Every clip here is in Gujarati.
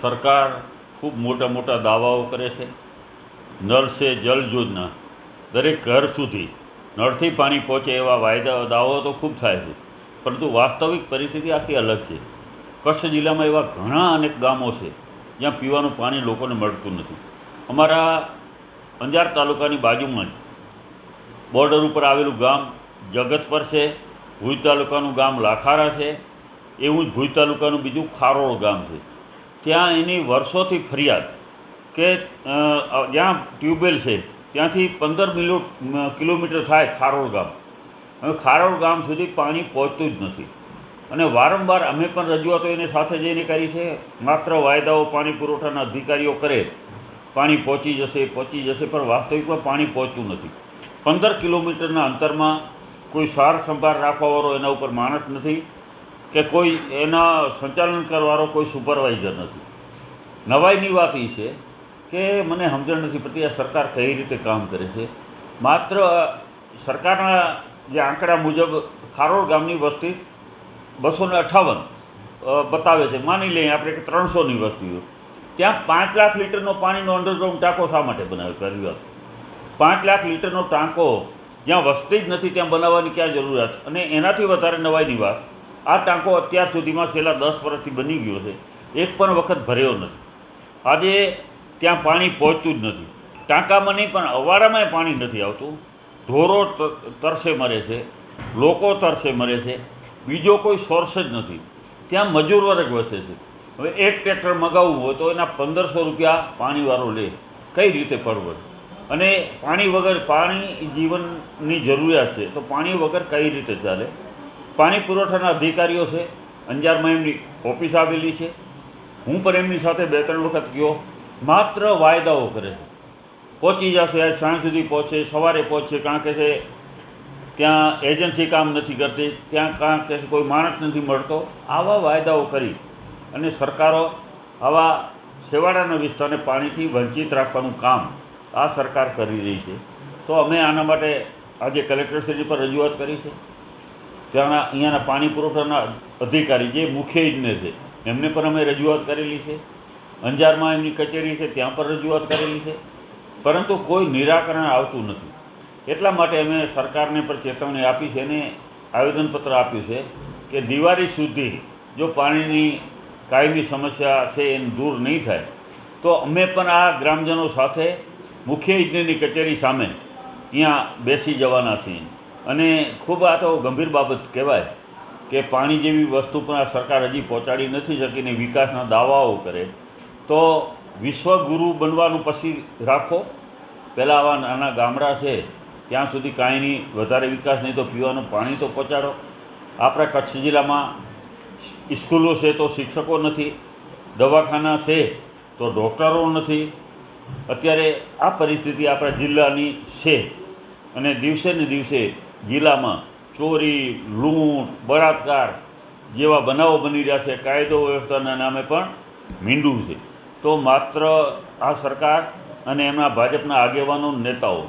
સરકાર ખૂબ મોટા મોટા દાવાઓ કરે છે. નળ સે જલ યોજના, દરેક ઘર સુધી નળથી પાણી પહોંચે એવા વાયદા, દાવાઓ તો ખૂબ થાય છે. પરંતુ વાસ્તવિક પરિસ્થિતિ આખી અલગ છે. કચ્છ જિલ્લામાં એવા ઘણા અનેક ગામો છે જ્યાં પીવાનું પાણી લોકોને મળતું નથી. અમારા અંજાર તાલુકાની બાજુમાં જ બોર્ડર ઉપર આવેલું ગામ જગતપર છે. ભુજ તાલુકાનું ગામ લાખારા છે. એવું જ ભુજ તાલુકાનું બીજું ખારોળ ગામ છે. ત્યાં એની વર્ષોથી ફરિયાદ કે જ્યાં ટ્યુબવેલ છે, ત્યાંથી પંદર મિલો કિલોમીટર થાય ખારોળ ગામ. હવે ખારોળ ગામ સુધી પાણી પહોંચતું જ નથી. અને વારંવાર અમે પણ રજૂઆતો એને સાથે જઈને કરી છે, માત્ર વાયદાઓ, પાણી પુરવઠાના અધિકારીઓ કરે, પાણી પહોંચી જશે પહોંચી જશે, પણ વાસ્તવિકમાં પાણી પહોંચતું નથી. પંદર કિલોમીટરના અંતરમાં કોઈ સાર સંભાળ રાખવાવાળો એના ઉપર માણસ નથી. કે કોઈ એના સંચાલન કરવાનો કોઈ સુપરવાઇઝર નથી. નવાઈની વાત એ છે કે મને સમજણ નથી પડતી આ સરકાર કઈ રીતે કામ કરે છે. માત્ર સરકારના જે આંકડા મુજબ ખારોળ ગામની વસ્તી બસો ને અઠ્ઠાવન બતાવે છે. માની લઈએ આપણે કે ત્રણસોની વસ્તીઓ. ત્યાં પાંચ લાખ લીટરનો પાણીનો અંડરગ્રાઉન્ડ ટાંકો શા માટે બનાવે? પહેલી વાત. પાંચ લાખ લીટરનો ટાંકો જ્યાં વસ્તી જ નથી ત્યાં બનાવવાની ક્યાં જરૂરિયાત? અને એનાથી વધારે નવાઈની વાત. આ ટાંકો અત્યાર સુધીમાં છેલ્લા દસ વર્ષથી બની ગયો છે. એક પણ વખત ભર્યો નથી. આજે ત્યાં પાણી પહોંચતું જ નથી. ટાંકામાં નહીં, પણ અવાડામાંય પાણી નથી આવતું. ઢોરો તરસે મરે છે. લોકો તરસે મરે છે. બીજો કોઈ સોર્સ જ નથી. ત્યાં મજૂર વર્ગ વસે છે. હવે એક ટ્રેક્ટર મગાવવું હોય તો એના પંદરસો રૂપિયા પાણીવાળો લે. કઈ રીતે પરવડે અને પાણી વગર પાણી જીવનની જરૂરિયાત છે, તો પાણી વગર કઈ રીતે ચાલે? પાણી પુરવઠાના અધિકારીઓ છે, અંજારમાં એમની ઓફિસ આવેલી છે. હું પણ એમની સાથે બે ત્રણ વખત ગયો. માત્ર વાયદાઓ કરે છે. પહોંચી જશે આજ સાંજ સુધી પહોંચે, સવારે પહોંચશે કારણ કે છે ત્યાં એજન્સી કામ નથી કરતી, ત્યાં કાં કે કોઈ માણસ નથી મળતો. આવા વાયદાઓ કરી અને સરકારો આવા છેવાડાના વિસ્તારને પાણીથી વંચિત રાખવાનું કામ આ સરકાર કરી રહી છે. તો અમે આના માટે આજે કલેક્ટરશ્રી પર રજૂઆત કરી છે. ત્યાંના અહીંયાના પાણી પુરવઠાના અધિકારી જે મુખ્ય ઇજનેર છે, એમને પણ અમે રજૂઆત કરેલી છે. અંજારમાં એમની કચેરી છે, ત્યાં પણ રજૂઆત કરેલી છે. પરંતુ કોઈ નિરાકરણ આવતું નથી. એટલા માટે અમે સરકારને પણ ચેતવણી આપી છે અને આવેદનપત્ર આપ્યું છે કે દિવાળી સુધી જો પાણીની કાયમી સમસ્યા છે એ દૂર નહીં થાય, તો અમે પણ આ ગ્રામજનો સાથે મુખ્ય ઇજનેરની કચેરી સામે અહીંયા બેસી જવાના છીએ. અને ખૂબ આ તો ગંભીર બાબત કહેવાય કે પાણી જેવી વસ્તુ પણ આ સરકાર હજી પહોંચાડી નથી શકીને વિકાસના દાવાઓ કરે. તો વિશ્વગુરુ બનવાનું પછી રાખો. પહેલાં આવા નાના ગામડા છે, ત્યાં સુધી કાંઈ નહીં વધારે વિકાસ નહીં તો પીવાનું પાણી તો પહોંચાડો. આપણા કચ્છ જિલ્લામાં સ્કૂલો છે તો શિક્ષકો નથી, દવાખાના છે તો ડૉક્ટરો નથી. અત્યારે આ પરિસ્થિતિ આપણા જિલ્લાની છે અને દિવસે ને દિવસે જિલ્લામાં ચોરી, લૂંટ, બળાત્કાર જેવા બનાવો બની રહ્યા છે, કાયદો વ્યવસ્થાના નામે પણ મીંડું છે. તો માત્ર આ સરકાર અને એમના ભાજપના આગેવાનો નેતાઓ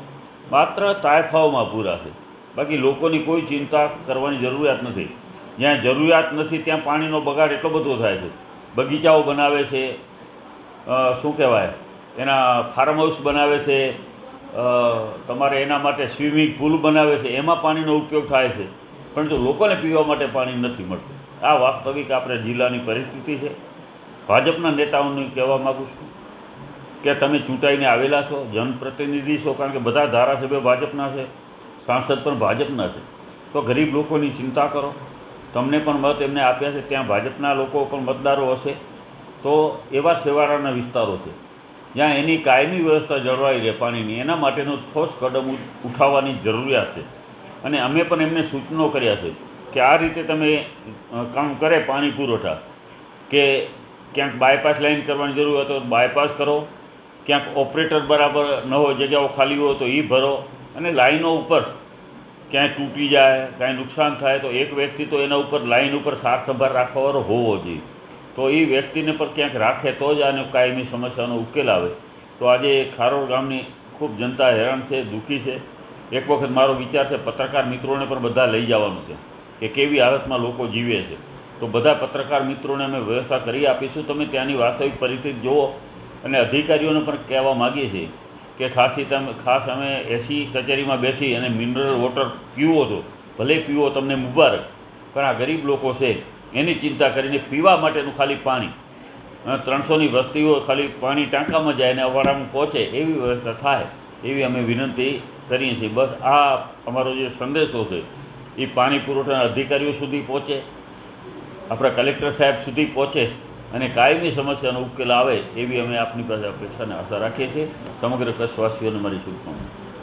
માત્ર તાયફાઓમાં પૂરા છે. બાકી લોકોની કોઈ ચિંતા કરવાની જરૂરિયાત નથી. જ્યાં જરૂરિયાત નથી, ત્યાં પાણીનો બગાડ એટલો બધો થાય છે. બગીચાઓ બનાવે છે શું કહેવાય, એના ફાર્મ હાઉસ બનાવે છે તમારે એના માટે સ્વિમિંગ પુલ બનાવે છે, એમાં પાણીનો ઉપયોગ થાય છે. પરંતુ લોકોને પીવા માટે પાણી નથી મળતું. આ વાસ્તવિક આપણે જિલ્લાની પરિસ્થિતિ છે. ભાજપના નેતાઓને કહેવા માગું છું કે તમે ચૂંટાઈને આવેલા છો, જનપ્રતિનિધિ છો, કારણ કે બધા ધારાસભ્યો ભાજપના છે, સાંસદ પણ ભાજપના છે. તો ગરીબ લોકોની ચિંતા કરો. તમને પણ મત એમને આપ્યા છે, ત્યાં ભાજપના લોકો પણ મતદારો હશે. તો એવા સેવાળાના વિસ્તારો છે. જ્યાં એની કાયમી વ્યવસ્થા જળવાઈ રહે પાણીની, એના માટેનો ઠોસ કદમ ઉઠાવવાની જરૂરિયાત છે. અને અમે પણ એમને સૂચનો કર્યા છે કે આ રીતે તમે કામ કરે પાણી પુરવઠા, કે ક્યાંક બાયપાસ લાઈન કરવાની જરૂર હોય તો બાયપાસ કરો, ક્યાંક ઓપરેટર બરાબર ન હોય, જગ્યાઓ ખાલી હોય તો એ ભરો, અને લાઈનો ઉપર ક્યાંય તૂટી જાય, કાંઈ નુકસાન થાય તો એક વ્યક્તિ તો એના ઉપર લાઇન ઉપર સાર સંભાળ રાખવાવાળો હોવો જોઈએ. તો એ વ્યક્તિને પણ ક્યાંક રાખે તો જ આને કાયમી સમસ્યાનો ઉકેલ આવે. તો આજે ખારોડ ગામની ખૂબ જનતા હેરાન છે, દુઃખી છે. એક વખત મારો વિચાર છે, પત્રકાર મિત્રોને પણ બધા લઈ જવાનું છે કે કેવી હાલતમાં લોકો જીવે છે. તો બધા પત્રકાર મિત્રોને અમે વ્યવસ્થા કરી આપીશું. તમે ત્યાંની વાસ્તવિક પરિસ્થિતિ જુઓ અને અધિકારીઓને પણ કહેવા માગીએ છીએ કે ખાસી તમે, ખાસ અમે એસી કચેરીમાં બેસી અને મિનરલ વોટર પીવો છો. ભલે પીવો, તમને મુબારક. પણ આ ગરીબ લોકો છે એની ચિંતા કરીને પીવા માટેનું ખાલી પાણી. ત્રણસોની વસ્તીઓ ખાલી પાણી ટાંકામાં જાય અને અવારામાં પહોંચે એવી વ્યવસ્થા થાય, એવી અમે વિનંતી કરીએ છીએ. બસ આ અમારો જે સંદેશો છે, એ પાણી પુરવઠાના અધિકારીઓ સુધી પહોંચે, આપણા કલેક્ટર સાહેબ સુધી પહોંચે અને કાયમી સમસ્યાનો ઉકેલ આવે એવી અમે આપની પાસે અપેક્ષા અને આશા રાખીએ છીએ. સમગ્ર કચ્છવાસીઓને મારી શુભકામના.